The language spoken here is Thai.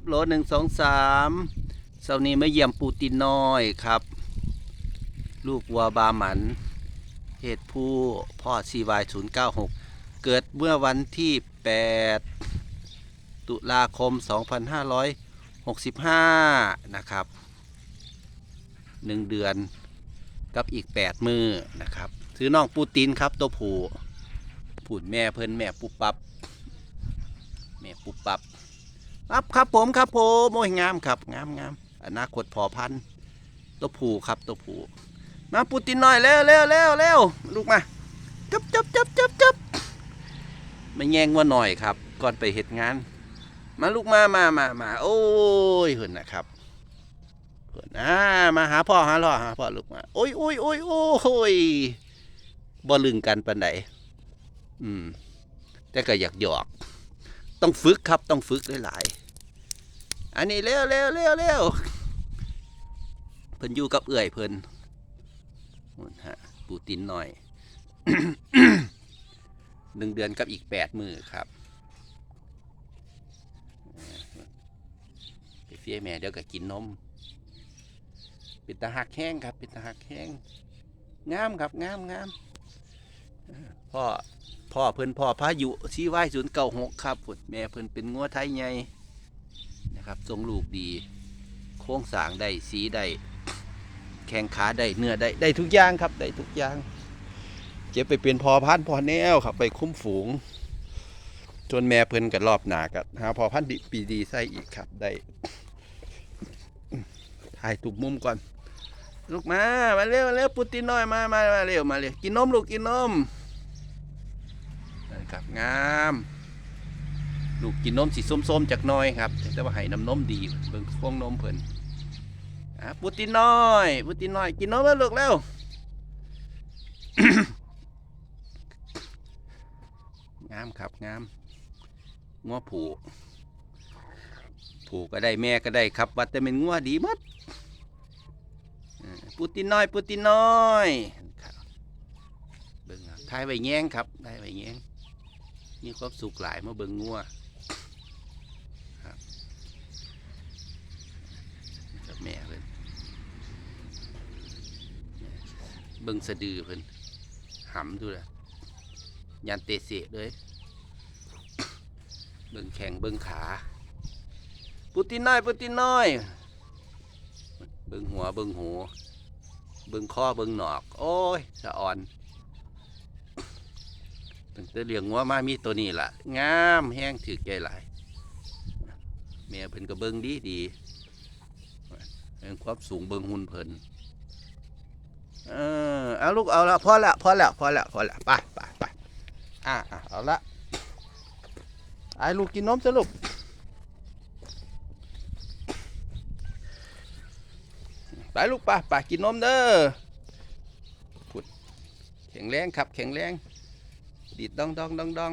ครับโหลหนึ่งสองสามเสาร์นี้มาเยี่ยมปูตินน้อยครับ ลูกวัวบาหมันเพศผู้พ่อ CY 0 9 6 เกิดเมื่อวันที่ 8 ตุลาคม 2565 นะครับ 1 เดือนกับอีก 8 มือนะครับซื้อน้องปูตินครับตัวผู้ผูดแม่เพิ่นแม่ปุบปับ แม่ปุบปับ ครับครับผมครับผมโอ้ยงามครับงามงามอนาคตพอพันตัวผูครับตัวผูมาปูตินหน่อยเร็วเร็วเร็วเร็วลูกมาจับจับจับจับจับมาแย่งว่าหน่อยครับ ก่อนไปเหตุงาน มาลูกมามามามาโอ้ยเห็นนะครับเห็นอ่ามาหาพ่อหาล่อหาพ่อลูกมาโอ้ยโอ้ยโอ้ยโอ้ยบ่ลึงกันปันไหนอืมแต่ก็อยากหยอก ต้องฝึกครับต้องฝึกหลายๆ อันนี้เร็วเร็วเร็วเร็วเพิ่นอยู่กับเอื่อยเพิ่นฮะปูตินหน่อยหนึ่งเดือนกับอีกแปดมือครับไปเฟียแม่เดี๋ยวก็กินนมเป็นตาหักแห้งครับเป็นตาหักแห้งงามครับงามงามพ่อพ่อเพิ่นพ่อพายุซีไหว้ศูนย์เก้าหกครับแม่เพิ่นเป็นงัวไทยใหญ่ ครับทรงลูกดี โค้งสางได้สีได้แข้งขาได้เนื้อได้ได้ทุกอย่างครับได้ทุกอย่าง เก็บไปเป็นพอพันธุ์พอแนวครับ ไปคุ้มฝูงจนแม่เพิ่นกับรอบหนากับหาพอพันธุ์ปีดีใส่อีกครับได้ถ่ายทุกมุมก่อน ลูกมา มาเร็วมาเร็วปุตตินน้อยมามามาเร็วมาเร็วกินนมลูกกินนมนะครับงาม ลูกกินนมสีส้มๆจากน้อยครับ แต่ว่าให้น้ำนมดีเบิ่งพวงนมเพิ่นอะปุติน้อยปุติน้อย กินนมแล้วลูกแล้วงามครับงามงัวผูผูก็ได้แม่ก็ได้ครับว่าแต่เป็นงัวดีมัดปุติน้อย ปุติน้อยเบิ่งทายไว้แย้งครับทายไว้แย้งมีความสุขหลายมาเบิ่งงัวครับกับแม่เพิ่น เบิ่งสะดือเพิ่นหำดูละยันเตะเสะเลย เบิ่งแข่งเบิ่งขา ปุตินน้อย ปุตินน้อย เบิ่งหัว เบิ่งหู เบิ่งคอเบิ่งหนอก โอ้ยสะอ่อนตั้งแต่เลี้ยงงัวมามีตัวนี้ล่ะ งามแห้งถือใจหลายแม่เพิ่นก็เบิ่งดีดีเรื่งความสูงเบิ่งหุ่นเพิ่น เออเอาลูกเอาละพอละพอละพอละพอละไปไปไปอะอะเอาละไอ้ลูกกินนมซะลูกไปลูกไปไปกินนมเด้อพุดแข็งแรงครับ แข็งแรงดีดดองดองดองดอง